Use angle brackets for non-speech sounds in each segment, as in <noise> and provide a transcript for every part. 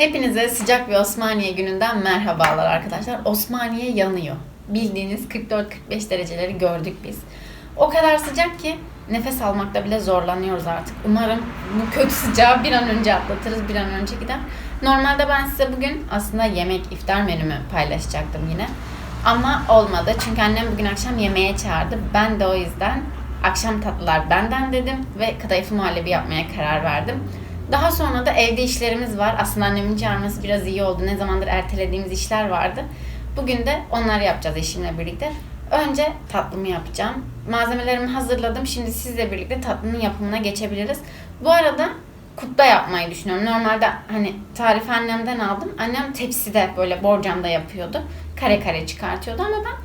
Hepinize sıcak bir Osmaniye gününden merhabalar arkadaşlar. Osmaniye yanıyor. Bildiğiniz 44-45 dereceleri gördük biz. O kadar sıcak ki nefes almakta bile zorlanıyoruz artık. Umarım bu kötü sıcağı bir an önce atlatırız, bir an önce gider. Normalde ben size bugün aslında yemek, iftar menümü paylaşacaktım yine. Ama olmadı çünkü annem bugün akşam yemeğe çağırdı. Ben de o yüzden akşam tatlılar benden dedim ve kadayıfı muhallebi yapmaya karar verdim. Daha sonra da evde işlerimiz var. Aslında annemin çağırması biraz iyi oldu. Ne zamandır ertelediğimiz işler vardı. Bugün de onları yapacağız eşimle birlikte. Önce tatlımı yapacağım. Malzemelerimi hazırladım. Şimdi sizle birlikte tatlının yapımına geçebiliriz. Bu arada kupta yapmayı düşünüyorum. Normalde hani tarifi annemden aldım. Annem tepside böyle borcamda yapıyordu. Kare kare çıkartıyordu ama ben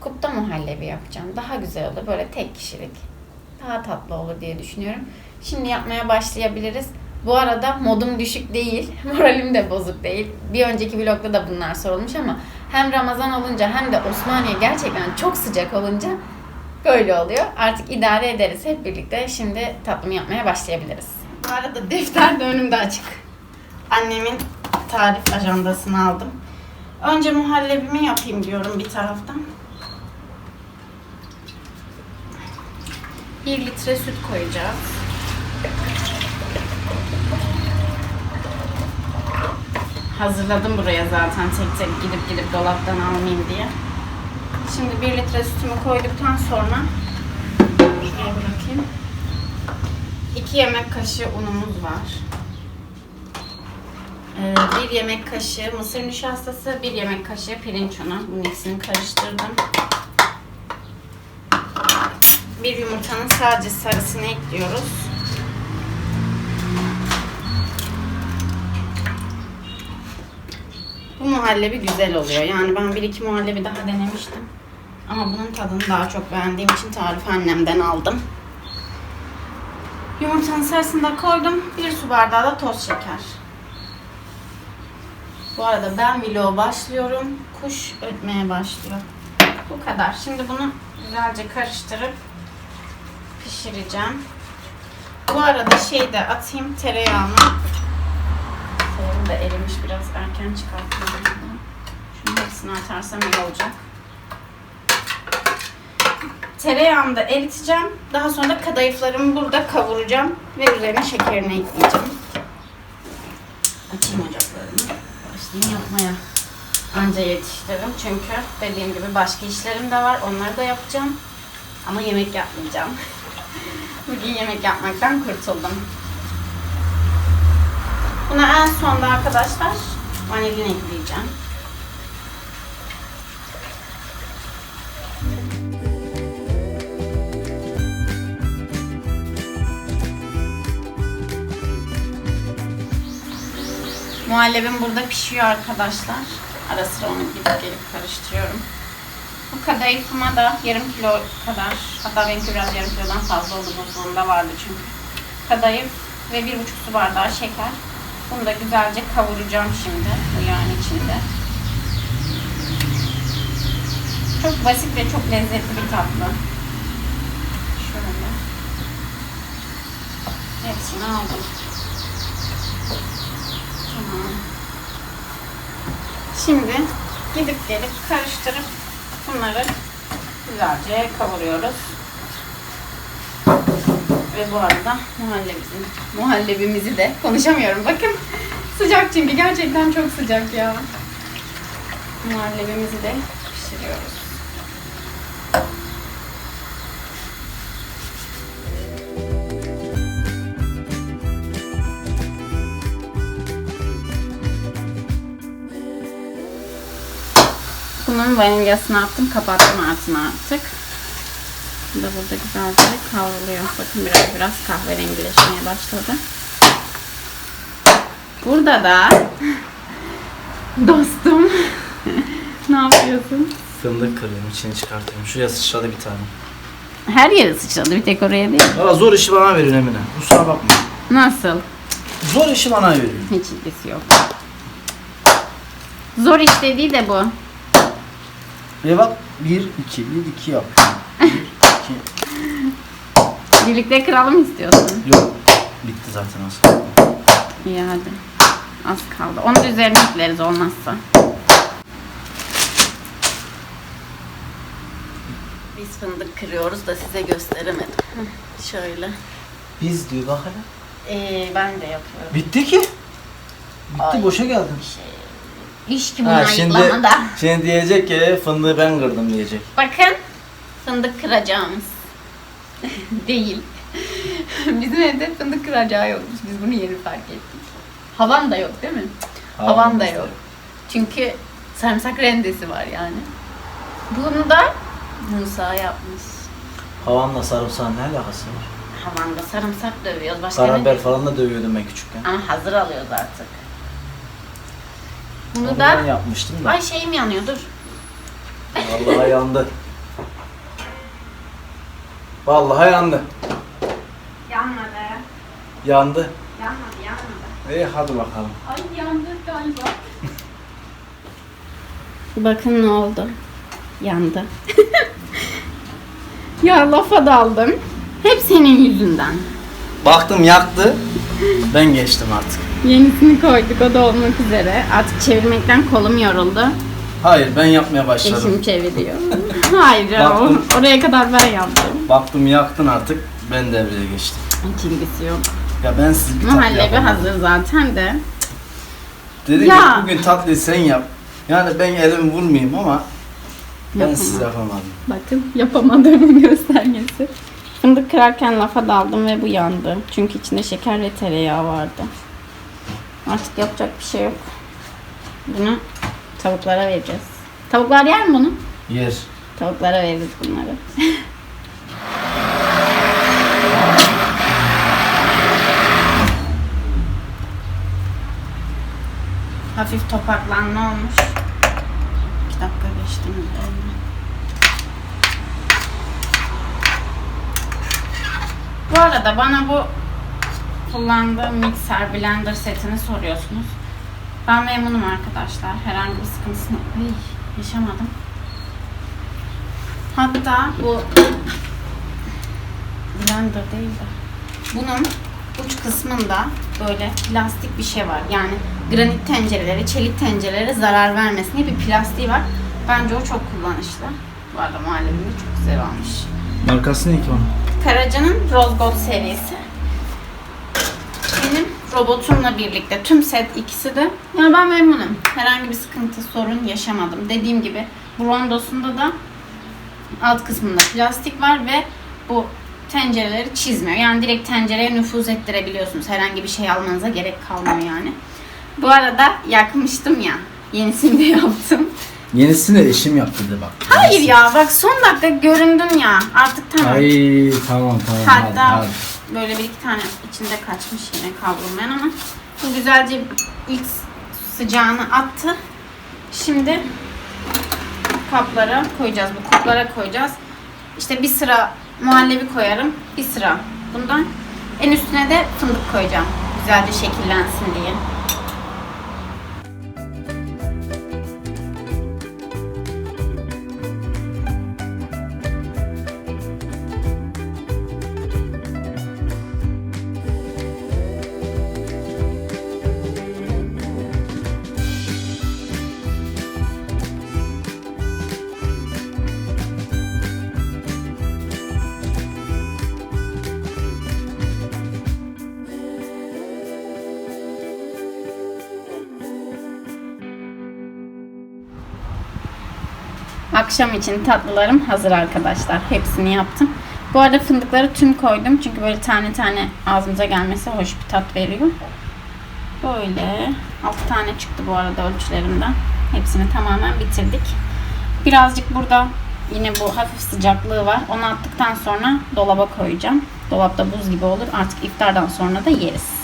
kupta muhallebi yapacağım. Daha güzel olur. Böyle tek kişilik. Daha tatlı olur diye düşünüyorum. Şimdi yapmaya başlayabiliriz. Bu arada modum düşük değil, <laughs> moralim de bozuk değil. Bir önceki vlogda da bunlar sorulmuş ama hem Ramazan olunca hem de Osmaniye gerçekten çok sıcak olunca böyle oluyor. Artık idare ederiz hep birlikte. Şimdi tatlımı yapmaya başlayabiliriz. Bu arada defter de önümde açık. Annemin tarif ajandasını aldım. Önce muhallebimi yapayım diyorum bir taraftan. 1 litre süt koyacağız. Hazırladım buraya zaten tek tek gidip gidip dolaptan almayayım diye. Şimdi 1 litre sütümü koyduktan sonra şuraya bırakayım. 2 yemek kaşığı unumuz var. 1 yemek kaşığı mısır nişastası, 1 yemek kaşığı pirinç unu. Bunun ikisini karıştırdım. Bir yumurtanın sadece sarısını ekliyoruz. Muhallebi güzel oluyor. Yani ben bir iki muhallebi daha denemiştim. Ama bunun tadını daha çok beğendiğim için tarifi annemden aldım. Yumurtanın sarısını koydum. Bir su bardağı da toz şeker. Bu arada ben vloğa başlıyorum. Kuş ötmeye başlıyor. Bu kadar. Şimdi bunu güzelce karıştırıp pişireceğim. Bu arada şey de atayım tereyağını. Da erimiş biraz erken çıkartmalıyım. Şunun hepsini atarsam iyi olacak. Tereyağını da eriteceğim. Daha sonra da kadayıflarımı burada kavuracağım ve üzerine şekerini ekleyeceğim. Açayım ocaklarını. Başlayayım yapmaya. Anca yetiştiririm çünkü dediğim gibi başka işlerim de var. Onları da yapacağım. Ama yemek yapmayacağım. <laughs> Bugün yemek yapmaktan kurtuldum. Buna en sonda arkadaşlar vanilin ekleyeceğim. Muhallebim burada pişiyor arkadaşlar. Ara sıra onu gidip gelip karıştırıyorum. Bu kadayıfıma da yarım kilo kadar, hatta benimki biraz yarım kilodan fazla oldu buzluğumda vardı çünkü. Kadayıf ve bir buçuk su bardağı şeker. Bunu da güzelce kavuracağım şimdi bu yağın içinde. Çok basit ve çok lezzetli bir tatlı. Şöyle. Hepsini aldım. Tamam. Şimdi gidip gelip karıştırıp bunları güzelce kavuruyoruz. Ve bu arada muhallebimizi, muhallebimizi de konuşamıyorum. Bakın sıcak çünkü gerçekten çok sıcak ya. Muhallebimizi de pişiriyoruz. Bunun vanilyasını attım. Kapattım altına artık. Da burada güzelce kavruluyor. Bakın biraz biraz kahverengileşmeye başladı. Burada da <laughs> dostum <laughs> ne yapıyorsun? Fındık kırıyorum, içini çıkartıyorum. Şuraya sıçradı bir tane. Her yere sıçradı bir tek oraya değil. Valla zor işi bana verin Emine. Kusura bakma. Nasıl? Zor işi bana verin. Hiç ilgisi yok. Zor iş dediği de bu. Ve bak 1, 2, 1, 2 yap. 1, 2. <laughs> Birlikte kıralım istiyorsun. Yok. Bitti zaten aslında. İyi hadi. Az kaldı. Onu da üzerine ekleriz olmazsa. Biz fındık kırıyoruz da size gösteremedim. Şöyle. Biz diyor bak hele. Ee, ben de yapıyorum. Bitti ki. Bitti Ay. boşa geldin. İş ki bunu Ha, şimdi, şimdi diyecek ki fındığı ben kırdım diyecek. Bakın fındık kıracağımız. <laughs> Değil. Bizim evde fındık kıracağı yokmuş. Biz bunu yeni fark ettik. Havan da yok değil mi? Havan da yok. Çünkü sarımsak rendesi var yani. Bunu da Musa yapmış. Havanla sarımsağın ne alakası var? Havanda sarımsak dövüyoruz. Başka Karabiber ne? falan da dövüyordum ben küçükken. Ama hazır alıyoruz artık. Bunu Onu da... ben yapmıştım da. Ay şeyim yanıyor dur. Vallahi yandı. <laughs> Vallahi yandı. Yanmadı. Yandı. Yanmadı yanmadı. İyi hadi bakalım. Ay yandı galiba. <laughs> Bakın ne oldu. Yandı. <laughs> ya lafa daldım. Hep senin yüzünden. Baktım yaktı. Ben geçtim artık. Yenisini koyduk o da olmak üzere. Artık çevirmekten kolum yoruldu. Hayır ben yapmaya başladım. Eşim çeviriyor. <laughs> Hayır ya, o- Baktım. oraya kadar ben yaptım. Baktım yaktın artık. Ben devreye geçtim. Hiç ilgisi yok. Ya ben siz bir tatlı Muhallebi yapamam. hazır zaten de. Dedi Ya. ki bugün tatlıyı sen yap. Yani ben elimi vurmayayım ama ben Yapamam. siz yapamadım. Bakın yapamadığımın <laughs> göstergesi. Fındık kırarken lafa daldım ve bu yandı. Çünkü içinde şeker ve tereyağı vardı. Artık yapacak bir şey yok. Bunu tavuklara vereceğiz. Tavuklar yer mi bunu? Yer. Tavuklara veririz bunları. <laughs> Hafif topaklanma olmuş. İki dakika geçti mi? Bu arada bana bu kullandığım mikser blender setini soruyorsunuz. Ben memnunum arkadaşlar. Herhangi bir sıkıntısını Ay, yaşamadım. Hatta bu blender değil de bunun uç kısmında böyle plastik bir şey var. Yani granit tencereleri, çelik tencerelere zarar vermesin diye bir plastiği var. Bence o çok kullanışlı. Bu arada muhallebim de çok güzel olmuş. Markası ne ki onun? Karaca'nın Rose Gold serisi. Benim robotumla birlikte tüm set ikisi de. Yani ben memnunum. Herhangi bir sıkıntı, sorun yaşamadım. Dediğim gibi bu rondosunda da alt kısmında plastik var ve bu tencereleri çizmiyor. Yani direkt tencereye nüfuz ettirebiliyorsunuz. Herhangi bir şey almanıza gerek kalmıyor yani. Bu arada yakmıştım ya. Yenisini de yaptım. Yenisini eşim yaptı de bak. Hayır ya bak son dakika göründün ya. Artık tamam. Ay tamam tamam. hadi, Hatta hadi. böyle bir iki tane içinde kaçmış yine kavrulmayan ama bu güzelce ilk sıcağını attı. Şimdi kaplara koyacağız. Bu kaplara koyacağız. İşte bir sıra muhallebi koyarım. Bir sıra bundan. En üstüne de fındık koyacağım. Güzelce şekillensin diye. Akşam için tatlılarım hazır arkadaşlar. Hepsini yaptım. Bu arada fındıkları tüm koydum. Çünkü böyle tane tane ağzımıza gelmesi hoş bir tat veriyor. Böyle 6 tane çıktı bu arada ölçülerimden. Hepsini tamamen bitirdik. Birazcık burada yine bu hafif sıcaklığı var. Onu attıktan sonra dolaba koyacağım. Dolapta buz gibi olur. Artık iftardan sonra da yeriz.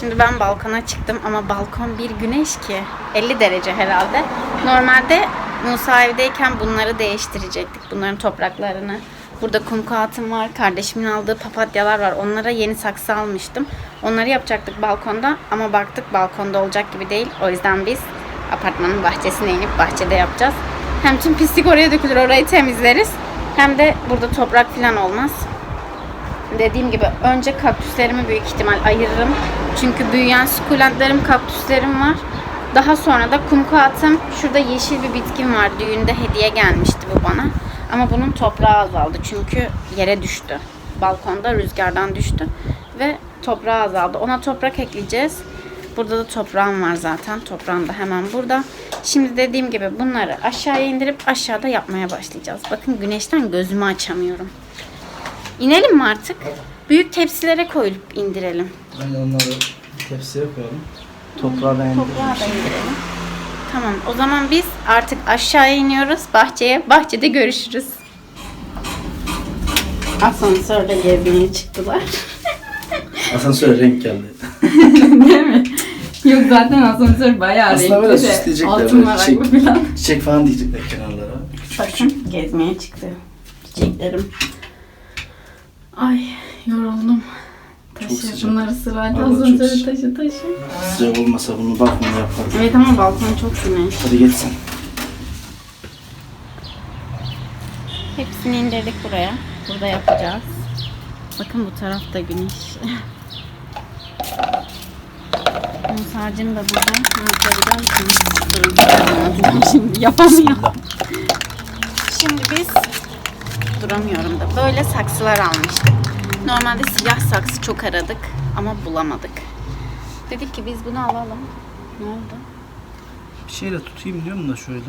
Şimdi ben balkona çıktım ama balkon bir güneş ki 50 derece herhalde. Normalde Musa evdeyken bunları değiştirecektik. Bunların topraklarını. Burada kum kağıtım var. Kardeşimin aldığı papatyalar var. Onlara yeni saksı almıştım. Onları yapacaktık balkonda ama baktık balkonda olacak gibi değil. O yüzden biz apartmanın bahçesine inip bahçede yapacağız. Hem tüm pislik oraya dökülür orayı temizleriz. Hem de burada toprak falan olmaz. Dediğim gibi önce kaktüslerimi büyük ihtimal ayırırım. Çünkü büyüyen sukulentlerim, kaktüslerim var. Daha sonra da kumkuatım. Şurada yeşil bir bitkim var. Düğünde hediye gelmişti bu bana. Ama bunun toprağı azaldı. Çünkü yere düştü. Balkonda rüzgardan düştü. Ve toprağı azaldı. Ona toprak ekleyeceğiz. Burada da toprağım var zaten. Toprağım da hemen burada. Şimdi dediğim gibi bunları aşağıya indirip aşağıda yapmaya başlayacağız. Bakın güneşten gözümü açamıyorum. İnelim mi artık? Büyük tepsilere koyup indirelim. Ben onları tepsiye koyalım. Toprağa da indirelim. Tamam o zaman biz artık aşağıya iniyoruz bahçeye. Bahçede görüşürüz. Asansörde gezmeye çıktılar. <laughs> Asansöre renk geldi. Değil mi? Yok zaten asansör bayağı Aslında böyle süsleyecekler, böyle çiçek. falan. Çiçek falan diyecekler kenarlara. Bakın gezmeye çıktı. Çiçeklerim. Ay yoruldum. Taşı bunları sırayla asansöre sıcak. taşı taşı. Sıcak olmasa bunu bakmını yaparım. Evet ama balkon çok güneş. Hadi geç sen. Hepsini indirdik buraya. Burada yapacağız. Bakın bu tarafta güneş. <laughs> Musacım da burada. Tane anlatacağım şimdi. Yapamıyor. Şimdi biz duramıyorum da böyle saksılar almıştık. Normalde siyah saksı çok aradık ama bulamadık. Dedik ki biz bunu alalım. Ne oldu? Bir şeyle tutayım diyorum da şöyle.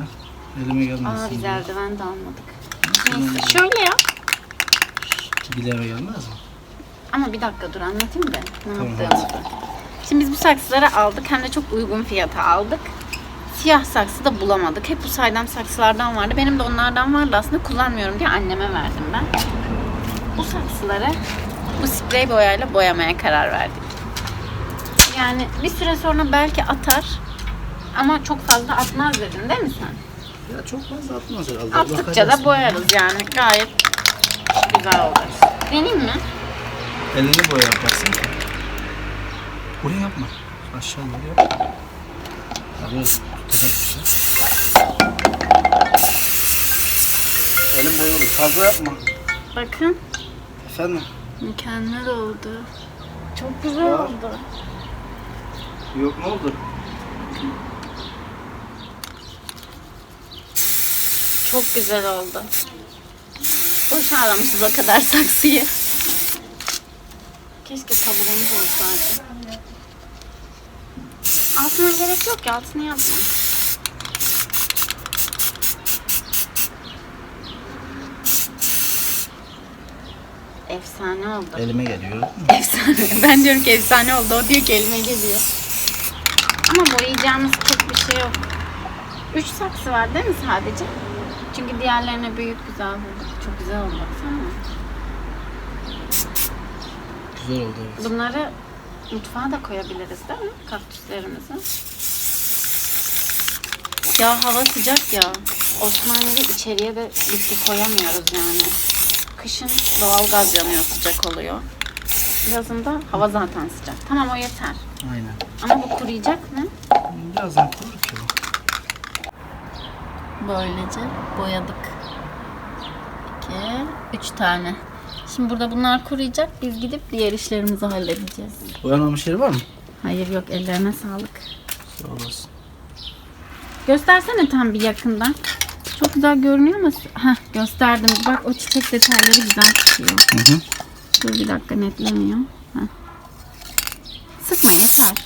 Elime gelmesin. Aa biz eldiven de almadık. Neyse şöyle yap. Bileğime gelmez mi? Ama bir dakika dur anlatayım da ne Tamam, yaptığımızı. Şimdi biz bu saksıları aldık hem de çok uygun fiyata aldık. Siyah saksı da bulamadık. Hep bu saydam saksılardan vardı. Benim de onlardan vardı aslında kullanmıyorum diye anneme verdim ben. Bu saksıları bu sprey boyayla boyamaya karar verdik. Yani bir süre sonra belki atar ama çok fazla atmaz dedin değil mi sen? Ya çok fazla atmaz herhalde. Attıkça da boyarız yani gayet güzel olur. Deneyim mi? Elini boya yaparsın. Buraya yapma. Aşağı doğru yap. Ya şey. Elim boyalı. Fazla yapma. Bakın. Efendim? Mükemmel oldu. Çok güzel Ya. oldu. Yok ne oldu? Çok güzel oldu. Boşalmışız o kadar saksıyı. Keşke taburumuz olsaydı. Altına gerek yok ya altını yapma. Efsane oldu. Elime geliyor. Efsane. <laughs> Ben diyorum ki efsane oldu. O diyor ki elime geliyor. Ama boyayacağımız çok bir şey yok. Üç saksı var değil mi sadece? Çünkü diğerlerine büyük güzel bulduk. Çok güzel oldu baksana. Güzel oldu evet. Bunları mutfağa da koyabiliriz değil mi? Kaktüslerimizi. Ya hava sıcak ya. Osmanlı'da içeriye de bitki koyamıyoruz yani. Kışın doğalgaz yanıyor sıcak oluyor. Yazında hava zaten sıcak. Tamam o yeter. Aynen. Ama bu kuruyacak mı? Birazdan kurur ki bu. Böylece boyadık. İki, üç tane. Şimdi burada bunlar kuruyacak. Biz gidip diğer işlerimizi halledeceğiz. Boyanmamış yeri var mı? Hayır yok ellerine sağlık. Sağ olasın. Göstersene tam bir yakından. Çok güzel görünüyor ama Heh, gösterdim. Bak o çiçek detayları güzel çıkıyor. Hı hı. Dur bir dakika netlemiyor. Heh. Sıkma yeter.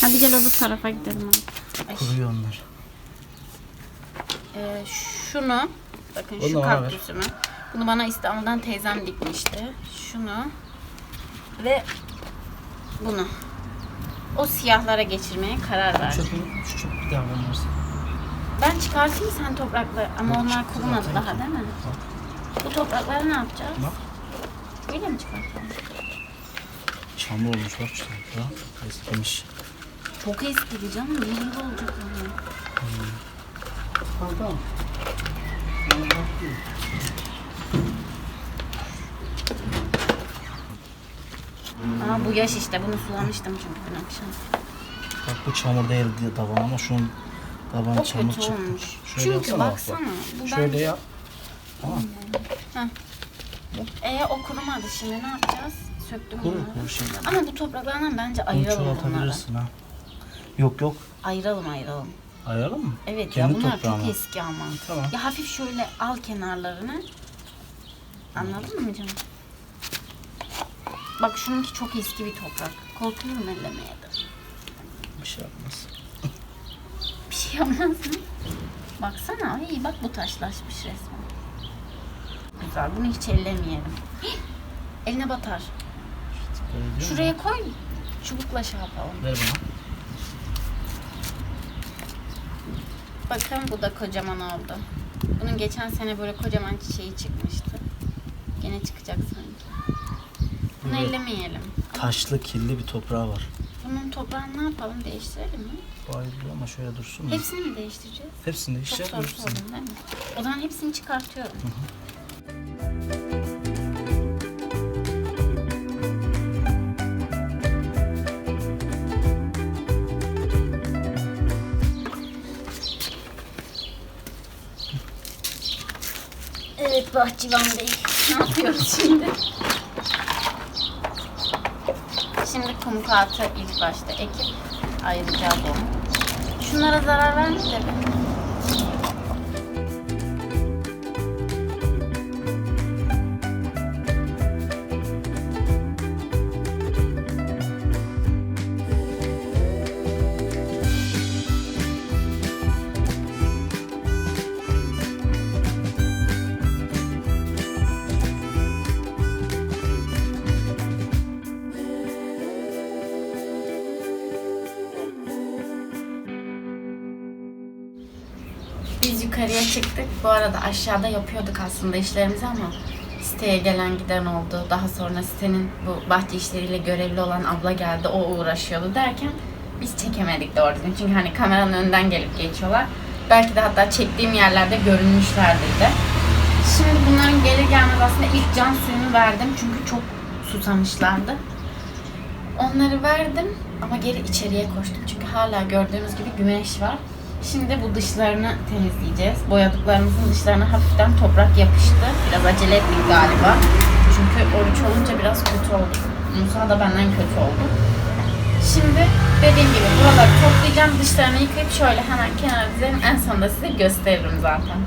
Hadi gel öbür tarafa gidelim. Ay. Kuruyor onlar. Ee, şunu bakın Onu şu kaktüsümü. Bunu bana İstanbul'dan teyzem dikmişti. Şunu ve bunu. O siyahlara geçirmeye karar verdim. Çöpü, şu çöpü bir daha versin. Ben çıkartayım sen toprakları ama onlar kurumadı daha değil mi? Bu toprakları ne yapacağız? Bak. Böyle mi çıkartalım? Çamur olmuş bak şu tarafta. Eskimiş. Çok eskidi canım. Ne gibi olacak onlar? Tamam tamam. Aa bu yaş işte. Bunu sulamıştım çünkü dün akşam. Bak bu çamur değil taban ama şunun tabanı O çamur kötü çıktı. olmuş. Şöyle çünkü yapsana bak, baksana. bak. Bu Şöyle ben... yap. Tamam. Heh. E o kurumadı şimdi ne yapacağız? Söktüm Kuru, bunları. kuru şimdi. Ama bu topraklardan bence Bunu ayıralım bunları. çoğaltabilirsin ha. Yok yok. Ayıralım ayıralım. Ayaralım mı? Evet Kendi ya bunlar toprağı çok eski ama. Tamam. Ya hafif şöyle al kenarlarını. Anladın mı canım? Bak şununki çok eski bir toprak. Korkuyorum ellemeye de. Bir şey yapmaz. Mı? Baksana iyi bak bu taşlaşmış resmen. Güzel bunu hiç ellemeyelim. Hih! Eline batar. Şuraya koy. Çubukla şey yapalım. Ver bana. Bakın bu da kocaman oldu. Bunun geçen sene böyle kocaman çiçeği çıkmıştı. Gene çıkacak sanki. Bunu Evet. ellemeyelim. Taşlı kirli bir toprağı var. Bunun toprağını ne yapalım? Değiştirelim mi? Bayılıyor ama şöyle dursun mu? Hepsini mi değiştireceğiz? Hepsini Çok işte soru sordum değil mi? O zaman hepsini çıkartıyorum. Evet bahçıvan bey. Ne yapıyoruz şimdi? Şimdi kum kağıtı ilk başta ekip ayıracağız. Şunlara zarar verme de Bu arada aşağıda yapıyorduk aslında işlerimizi ama siteye gelen giden oldu. Daha sonra sitenin bu bahçe işleriyle görevli olan abla geldi. O uğraşıyordu derken biz çekemedik doğru düzgün. Çünkü hani kameranın önünden gelip geçiyorlar. Belki de hatta çektiğim yerlerde görünmüşlerdir de. Şimdi bunların gelir gelmez aslında ilk can suyunu verdim. Çünkü çok susamışlardı. Onları verdim ama geri içeriye koştum. Çünkü hala gördüğünüz gibi güneş var. Şimdi bu dışlarını temizleyeceğiz. Boyadıklarımızın dışlarına hafiften toprak yapıştı. Biraz acele ettik galiba. Çünkü oruç olunca biraz kötü oldu. Musa da benden kötü oldu. Şimdi dediğim gibi buraları toplayacağım. Dışlarını yıkayıp şöyle hemen kenara dizelim. En sonunda size gösteririm zaten.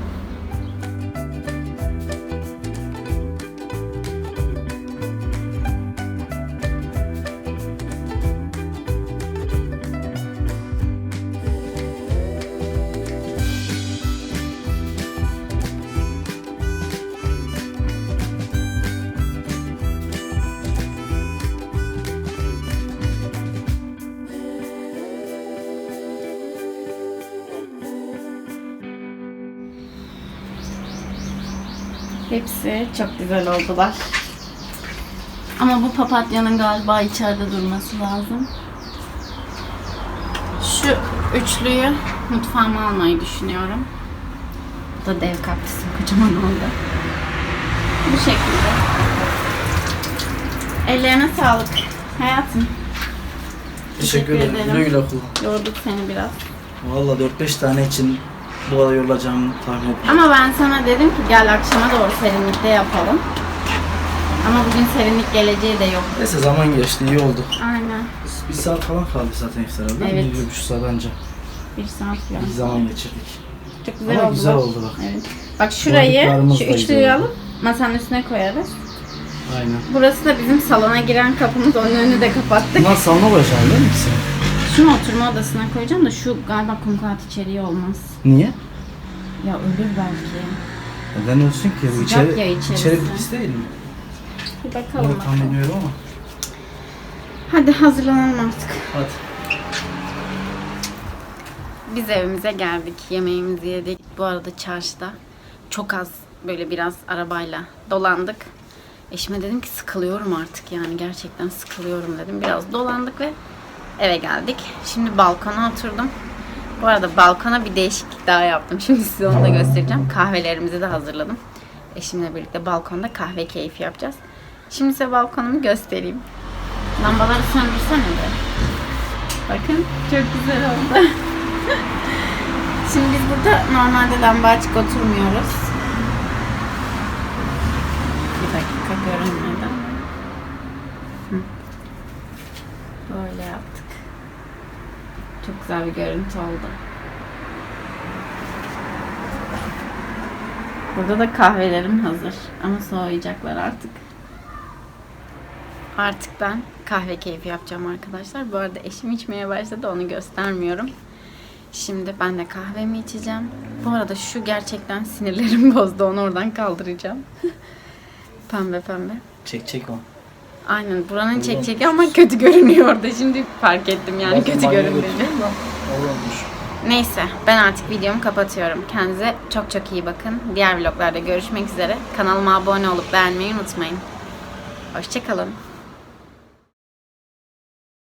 Hepsi çok güzel oldular. Ama bu papatyanın galiba içeride durması lazım. Şu üçlüyü mutfağıma almayı düşünüyorum. Bu da dev kaktüsüm kocaman oldu. Bu şekilde. Ellerine sağlık. Hayatım. Teşekkür ederim. Güle güle kullan. Yorduk seni biraz. Valla 4-5 tane için kadar yorulacağımı tahmin etmiyorum. Ama ben sana dedim ki gel akşama doğru serinlikte yapalım. Ama bugün serinlik geleceği de yok. Neyse zaman geçti iyi oldu. Aynen. Bir saat falan kaldı zaten iftara değil mi? Evet. Bir, bir buçuk saat anca. Bir saat falan. Bir zaman geçirdik. Çok güzel Ama oldu. güzel bak. oldu bak. Evet. Bak şurayı, şu da üçlüyü güzel oldu. alıp masanın üstüne koyarız. Aynen. Burası da bizim salona giren kapımız. Onun önünü de kapattık. Bunlar salona koyacaksın değil mi? Şunu oturma odasına koyacağım da şu galiba kumkuat içeriği olmaz. Niye? Ya ölür belki. Neden ölsün ki? Bu Sıcak içeri, ya içerisi. içeri bir pis değil mi? Bir bakalım Bunu tahmin bakalım. ama. Hadi hazırlanalım artık. Hadi. Biz evimize geldik. Yemeğimizi yedik. Bu arada çarşıda çok az böyle biraz arabayla dolandık. Eşime dedim ki sıkılıyorum artık yani gerçekten sıkılıyorum dedim. Biraz dolandık ve eve geldik. Şimdi balkona oturdum. Bu arada balkona bir değişiklik daha yaptım. <laughs> Şimdi size onu da göstereceğim. Kahvelerimizi de hazırladım. Eşimle birlikte balkonda kahve keyfi yapacağız. Şimdi size balkonumu göstereyim. Lambaları söndürsene de. Bakın çok güzel oldu. <laughs> Şimdi biz burada normalde lamba açık oturmuyoruz. Bir dakika. arka görünmedi ama. Hı. Böyle yaptık. Çok güzel bir görüntü oldu. Burada da kahvelerim hazır. Ama soğuyacaklar artık. Artık ben kahve keyfi yapacağım arkadaşlar. Bu arada eşim içmeye başladı. Onu göstermiyorum. Şimdi ben de kahvemi içeceğim. Bu arada şu gerçekten sinirlerimi <laughs> bozdu. Onu oradan kaldıracağım. <laughs> pembe pembe. Çek çek o. Aynen buranın çek çeki ama kötü görünüyor orada. Şimdi fark ettim yani kötü Olmamış. Neyse ben artık videomu kapatıyorum. Kendinize çok çok iyi bakın. Diğer vloglarda görüşmek üzere. Kanalıma abone olup beğenmeyi unutmayın. Hoşçakalın.